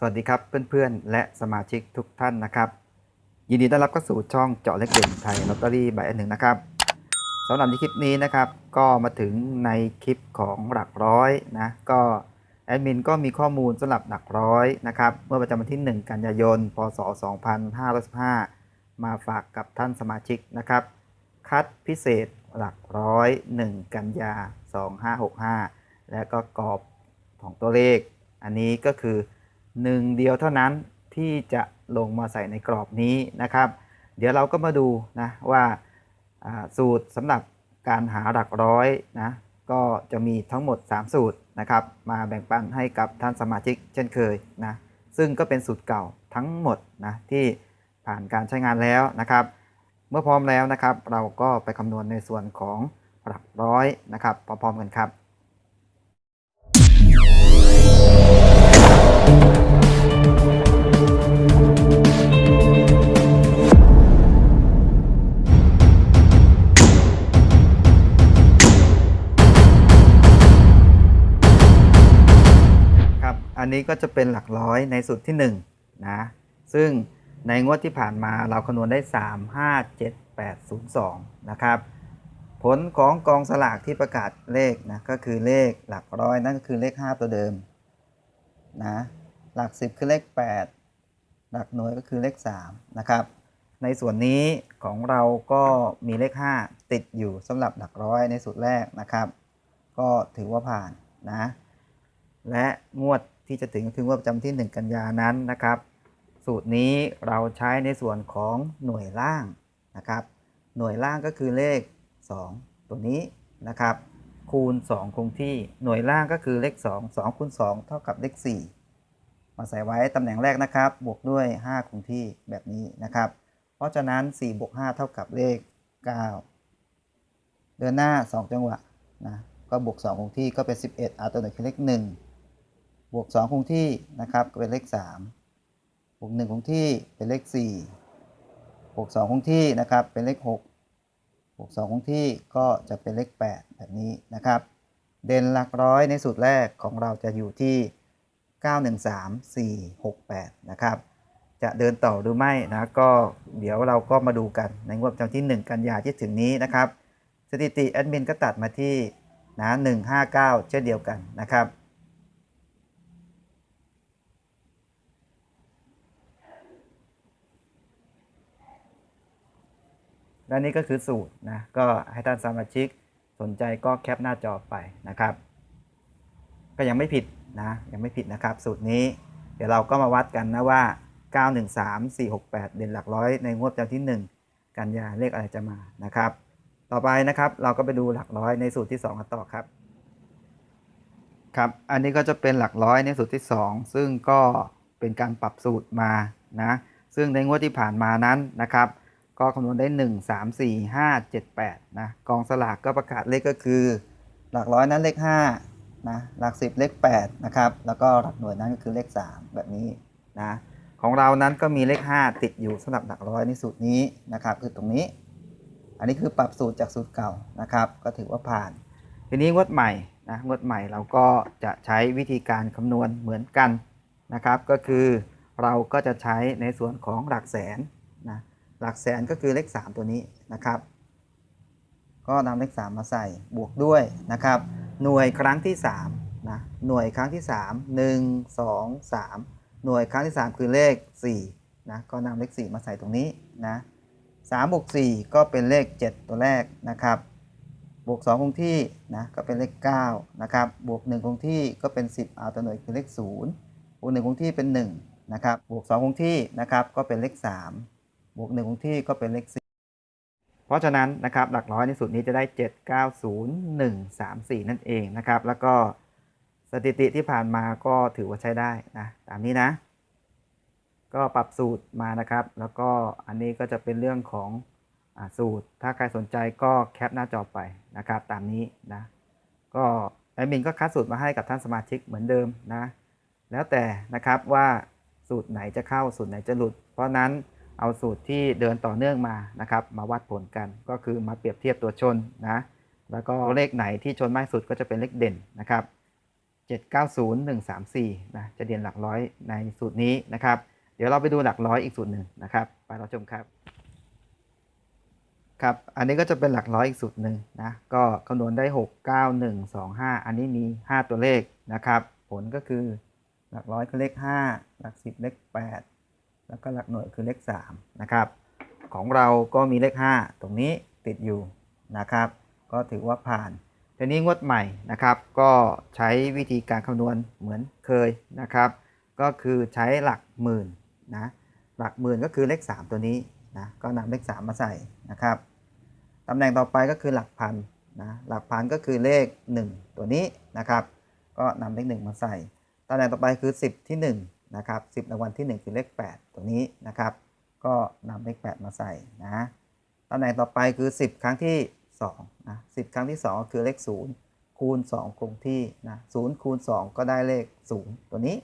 สวัสดีครับเพื่อนๆ และสมาชิกทุกท่านนะครับ ยินดีต้อนรับเข้าสู่ช่องเจาะเลขเด่นไทยลอตเตอรี่ใบอันหนึ่งนะครับสำหรับในคลิปนี้นะครับ ก็มาถึงในคลิปของหลักร้อยนะก็แอดมินก็มีข้อมูลสำหรับหลักร้อยนะครับเมื่อประจำวันที่ 1 กันยายน พศ 2515 มาฝากกับท่านสมาชิกนะครับ คัดพิเศษหลักร้อย 1 กันยา 2565 และก็กรอบของตัวเลข อันนี้ก็คือ หนึ่งเดียวเท่านั้นที่จะลงมาใส่ในกรอบนี้นะครับ เดี๋ยวเราก็มาดูนะว่าสูตรสำหรับการหาหลักร้อยนะก็จะมีทั้งหมด 3 สูตรนะครับ มาแบ่งปันให้กับท่านสมาชิกเช่นเคยนะซึ่งก็เป็นสูตรเก่าทั้งหมดนะที่ผ่านการใช้งานแล้วนะครับ เมื่อพร้อมแล้วนะครับ เราก็ไปคำนวณในส่วนของหลักร้อยนะครับพร้อมๆกันครับ นี้ก็จะเป็นหลักร้อยในสูตรที่1นะซึ่งในงวดที่ผ่านมาเราคำนวณได้ 3 5 7 8 0 2 นะครับ ผลของกองสลากที่ประกาศเลขนะก็คือเลขหลักร้อยนั่นก็คือเลข 5 ตัวเดิมนะหลัก 10 คือเลข 8 หลักหน่วยก็คือเลข3นะครับในส่วนนี้ของเราก็มีเลข 5 ติดอยู่สำหรับหลักร้อยในสูตรแรกนะครับ ก็ถือว่าผ่านนะ และงวดที่จะถึงคืองวดประจำที่ 1 กันยานั้นนะครับ สูตรนี้เราใช้ในส่วนของหน่วยล่างนะครับ หน่วยล่างก็คือเลข 2 ตัวนี้นะครับ คูณ 2 คงที่หน่วยล่างก็คือเลข 2 2คูณ2เท่ากับเลข 4 มาใส่ไว้ตำแหน่งแรกนะครับ บวกด้วย 5 คงที่แบบนี้นะครับ เพราะฉะนั้น4บวก5เท่ากับเลข 9 เดินหน้า 2 จังหวะนะก็บวก2คงที่ก็เป็น 11เอาตัวหนคือเลข 1 บวก 2 คงที่นะครับก็เป็นเลข 3 บวก 1 คงที่เป็นเลข 4 บวก 2 คงที่นะครับเป็นเลข 6 บวก 2 คงที่ก็จะเป็นเลข 8 แบบนี้นะครับ เด่นหลักร้อยในสูตรแรกของเราจะอยู่ที่ 913468 นะครับ จะเดินต่อหรือไม่นะก็เดี๋ยวเราก็มาดูกันในงวดประจำที่ 1 กันยาที่ถึงนี้นะครับ สถิติแอดมินก็ตัดมาที่นะ159 เช่นเดียวกันนะครับ และนี่ก็คือสูตรนะก็ให้ท่านสมาชิกสนใจก็แคปหน้าจอไปนะครับ ก็ยังไม่ผิดนะยังไม่ผิดนะครับ สูตรนี้เดี๋ยวเราก็มาวัดกันนะว่า 913 468 เด่นหลักร้อยในงวดจำที่ 1 กันยาเลขอะไรจะมานะครับ ต่อไปนะครับเราก็ไปดูหลักร้อยในสูตรที่2กันต่อครับครับ อันนี้ก็จะเป็นหลักร้อยในสูตรที่ 2 ซึ่งก็เป็นการปรับสูตรมานะ ซึ่งในงวดที่ผ่านมานั้นนะครับ ก็คำนวณได้ 1 3 4 5 7 8นะกองสลากก็ประกาศเลขก็คือ หลักร้อยนั้นเลข5นะหลัก 10 เลข8นะครับแล้วก็หลักหน่วยนั้นก็คือเลข 3 แบบนี้นะของเรานั้นก็มีเลข 5 ติดอยู่สำหรับหลักร้อยในสูตรนี้นะครับคือตรงนี้ อันนี้คือปรับสูตรจากสูตรเก่านะครับ ก็ถือว่าผ่าน ทีนี้งวดใหม่นะงวดใหม่เราก็จะใช้วิธีการคำนวณเหมือนกันนะครับ ก็คือเราก็จะใช้ในส่วนของหลักแสนนะ หลักแสนก็คือเลข 3 ตัวนี้นะครับ ก็นำเลข 3 มาใส่บวกด้วยนะครับ หน่วยครั้งที่3นะหน่วยครั้งที่ 3 1 2 3 หน่วยครั้งที่ 3 คือเลข4นะก็นำเลข 4 มาใส่ตรงนี้นะ3บวก4ก็เป็นเลข 7 ตัวแรกนะครับบวก2คงที่นะก็เป็นเลข9นะครับบวก1คงที่ก็เป็น 10เอาตัวหน่วยคือเลข0บวก1คงที่เป็น1นะครับบวก2คงที่นะครับก็เป็นเลข 3 บวก1คงที่ก็เป็นเลข4เพราะฉะนั้นนะครับหลักร้อยในสูตรนี้จะได้ 7 9 0 1 3 4 นั่นเองนะครับ แล้วก็สถิติที่ผ่านมาก็ถือว่าใช้ได้นะตามนี้นะ ก็ปรับสูตรมานะครับ แล้วก็อันนี้ก็จะเป็นเรื่องของอสูตร ถ้าใครสนใจก็แคปหน้าจอไปนะครับ ตามนี้นะก็แอดมินก็คัดสูตรมาให้กับท่านสมาชิกเหมือนเดิมนะ แล้วแต่นะครับว่าสูตรไหนจะเข้าสูตรไหนจะหลุด เพราะนั้น เอาสูตรที่เดินต่อเนื่องมานะครับ มาวัดผลกันก็คือมาเปรียบเทียบตัวชนนะแล้วก็เลขไหนที่ชนมากสุดก็จะเป็นเลขเด่นนะครับ 790134นะจะเรียนหลักร้อยในสูตรนี้นะครับ เดี๋ยวเราไปดูหลักร้อยอีกสูตรหนึ่งนะครับไปเราชมครับครับ อันนี้ก็จะเป็นหลักร้อยอีกสูตรหนึ่งนะ ก็คำนวณได้ 6 9 1 2 5 อันนี้มี 5 ตัวเลขนะครับ ผลก็คือหลักร้อยคือเลข 5 หลัก 10 เลข 8 แล้วก็หลักหน่วยคือเลข3นะครับ ของเราก็มีเลข 5 ตรงนี้ติดอยู่นะครับ ก็ถือว่าผ่านทีนี้งวดใหม่นะครับ ก็ใช้วิธีการคำนวณเหมือนเคยนะครับ ก็คือใช้หลักหมื่นนะหลักหมื่นก็คือเลข 3 ตัวนี้นะก็นำเลข 3 มาใส่นะครับตำแหน่งต่อไปก็คือหลักพันนะหลักพันก็คือเลข 1 ตัวนี้นะครับ ก็นำเลข 1 มาใส่ตำแหน่งต่อไปคือ 10 ที่ 1 นะครับ10รางวัลที่ 1 คือเลข 8 ตัวนี้นะครับ ก็นำเลข 8 มาใส่นะตำแหน่งต่อไปคือ 10 ครั้งที่2นะ10 ครั้งที่ 2 คือเลข 0 คูณ 2 คงที่นะ0คูณ 2 ก็ได้เลข 0 ตัวนี้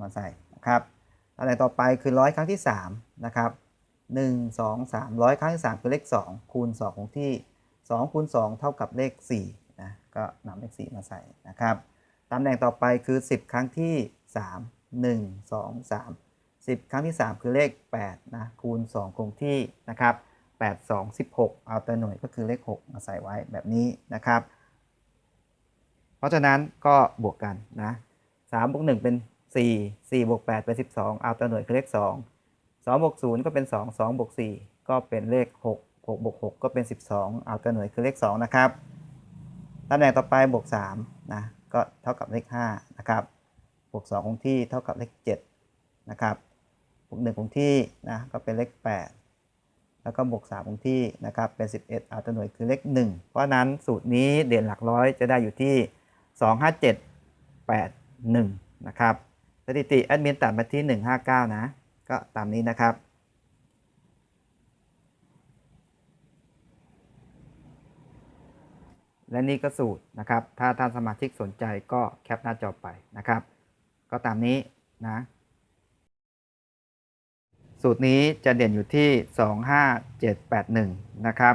มาใส่นะครับตำแหน่งต่อไปคือร้อยครั้งที่3นะครับ1 2 3ร้อยครั้งที่ 3 คือเลข 2 คูณ 2 คงที่ 2 คูณ 2 เท่ากับเลข4นะก็นำเลข 4 มาใส่นะครับตำแหน่งต่อไปคือ 10 ครั้งที่ 3 1 2 3 10 ครั้งที่ 3 คือเลข8นะคูณ 2 คงที่นะครับ8 2 16 เอาตัวหน่วยก็คือเลข 6 มาใส่ไว้แบบนี้นะครับ เพราะฉะนั้นก็บวกกันนะ3บวก1เป็น 4 4บวก8เป็น 12 เอาตัวหน่วยคือเลข 2 2บวก0ก็เป็น 2 2บวก4ก็เป็นเลข 6 6บวก6ก็เป็น 12 เอาตัวหน่วยคือเลข 2 นะครับตำแหน่งต่อไปบวก3นะก็เท่ากับเลข5นะครับ บวก2คงที่เท่ากับเลข7นะครับบวก1คงที่นะก็เป็นเลข 8 แล้วก็บวก3คงที่นะครับเป็น 11เอาตัวหน่วยคือเลข 1 เพราะฉะนั้นสูตรนี้เด่นหลักร้อยจะได้อยู่ที่ 257 81นะครับสถิติแอดมินตัดมาที่ 159 นะ ก็ตามนี้นะครับและนี่ก็สูตรนะครับ ถ้าท่านสมาชิกสนใจก็แคปหน้าจอไปนะครับ ก็ตามนี้นะ สูตรนี้จะเด่นอยู่ที่ 25781 นะครับ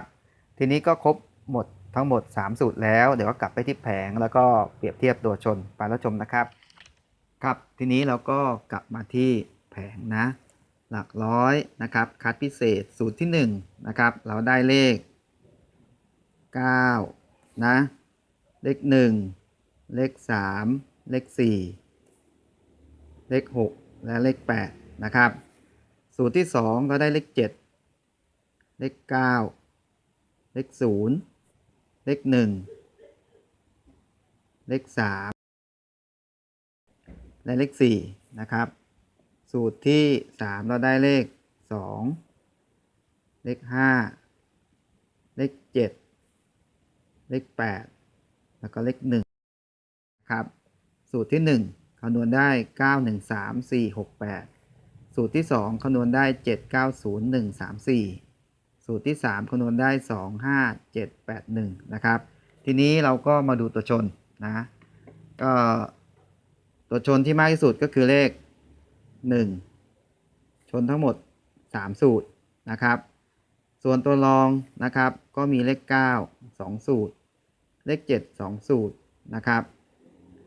ทีนี้ก็ครบหมดทั้งหมด 3 สูตรแล้ว เดี๋ยวก็กลับไปที่แผงแล้วก็เปรียบเทียบตัวชนไปแล้วชมนะครับ ครับ ทีนี้เราก็กลับมาที่แผงนะ หลักร้อยนะครับ คัดพิเศษสูตรที่ 1 นะครับ เราได้เลข 9 นะ เลข 1 เลข 3 เลข 4 เลข 6 และเลข 8 นะครับ สูตรที่ 2 ก็ได้เลข 7 เลข 9 เลข 0 เลข 1 เลข 3 และเลข 4 นะครับ สูตรที่ 3 เราได้เลข 2 เลข 5 เลข 7 เลข 8 แล้วก็เลข 1 ครับ สูตรที่ 1 คำนวณได้ 9 1 3 4 6 8 สูตรที่ 2คำนวณได้ 7 9 0 1 3 4 สูตรที่ 3คำนวณได้ 2 5 7 8 1 นะครับ ทีนี้เราก็มาดูตัวชนนะก็ตัวชนที่มากที่สุดก็คือเลข 1 ชนทั้งหมด 3 สูตรนะครับ ส่วนตัวรองนะครับก็มีเลข 9 2 สูตร เลข 7 2 สูตรนะครับ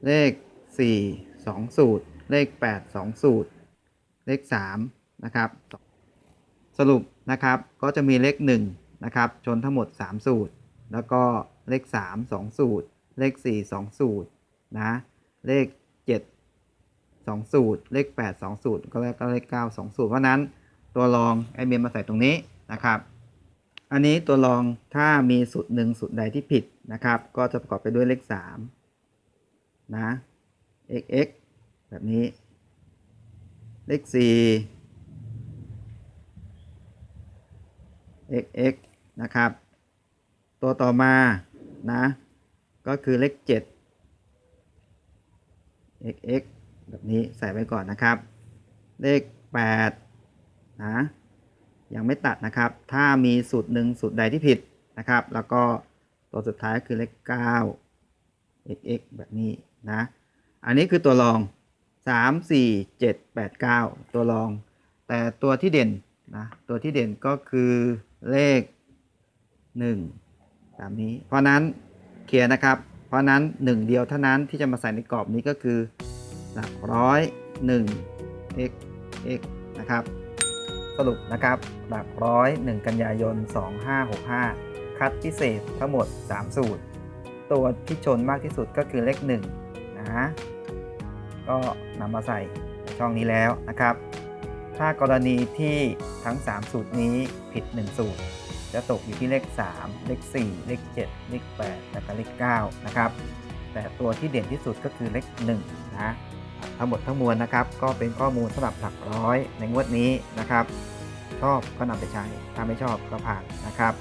เลข 4 2 สูตร เลข 8 2 สูตร เลข 3 นะครับ สรุปนะครับก็จะมีเลข 1 นะครับ ชนทั้งหมด 3 สูตร แล้วก็เลข 3 2 สูตร เลข 4 2 สูตรนะเลข 7 2 สูตร เลข 8 2 สูตร ก็แล้วก็เลข 9 2 สูตร เพราะนั้นตัวรองไอเมนมาใส่ตรงนี้นะครับอันนี้ตัวรองถ้ามีสูตรหนึ่งสูตรใดที่ผิดนะครับ ก็จะประกอบไปด้วยเลข3นะ x x แบบนี้ เลข4 x x นะครับ ตัวต่อมานะ ก็คือเลข 7 x x แบบนี้ใส่ไว้ก่อนนะครับ เลข 8 นะ ยังไม่ตัดนะครับ ถ้ามีสูตรหนึ่งสูตรใดที่ผิดนะครับ แล้วก็ตัวสุดท้ายคือเลข 9 x x แบบนี้นะ อันนี้คือตัวรอง3 4 7 8 9ตัวรอง แต่ตัวที่เด่นนะตัวที่เด่นก็คือเลข1ตามนี้ เพราะนั้นเคลียร์นะครับ เพราะนั้น1เดียวเท่านั้นที่จะมาใส่ในกรอบนี้ก็คือหลักร้อย1 x x นะครับ สรุปนะครับหลักร้อย1กันยายน 2565 คัดพิเศษทั้งหมด 3 สูตร ตัวที่ชนมากที่สุดก็คือเลข1นะ ก็นำมาใส่ในช่องนี้แล้วนะครับ ถ้ากรณีที่ทั้ง 3 สูตรนี้ผิด 1 สูตร จะตกอยู่ที่เลข 3 เลข 4 เลข 7 เลข 8 และก็เลข 9 นะครับ แต่ตัวที่เด่นที่สุดก็คือเลข 1 นะ ทั้งหมดทั้งมวลนะครับ ก็เป็นข้อมูลสำหรับหลักร้อยในงวดนี้นะครับ ชอบก็นำไปใช้ ถ้าไม่ชอบก็ผ่านนะครับ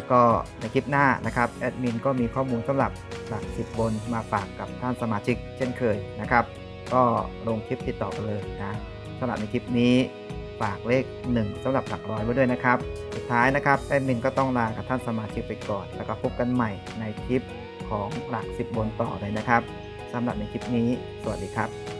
แล้วก็ในคลิปหน้านะครับแอดมินก็มีข้อมูลสำหรับหลัก10บบนมาฝากกับท่านสมาชิกเช่นเคยนะครับ ก็ลงคลิปติดต่อกันเลยนะสำหรับในคลิปนี้ฝากเลข 1สำหรับหลักร้อยไว้ด้วยนะครับ สุดท้ายนะครับแอดมินก็ต้องลากับท่านสมาชิกไปก่อน แล้วก็พบกันใหม่ในคลิปของหลัก 10 บนต่อเลยนะครับสำหรับในคลิปนี้ สวัสดีครับ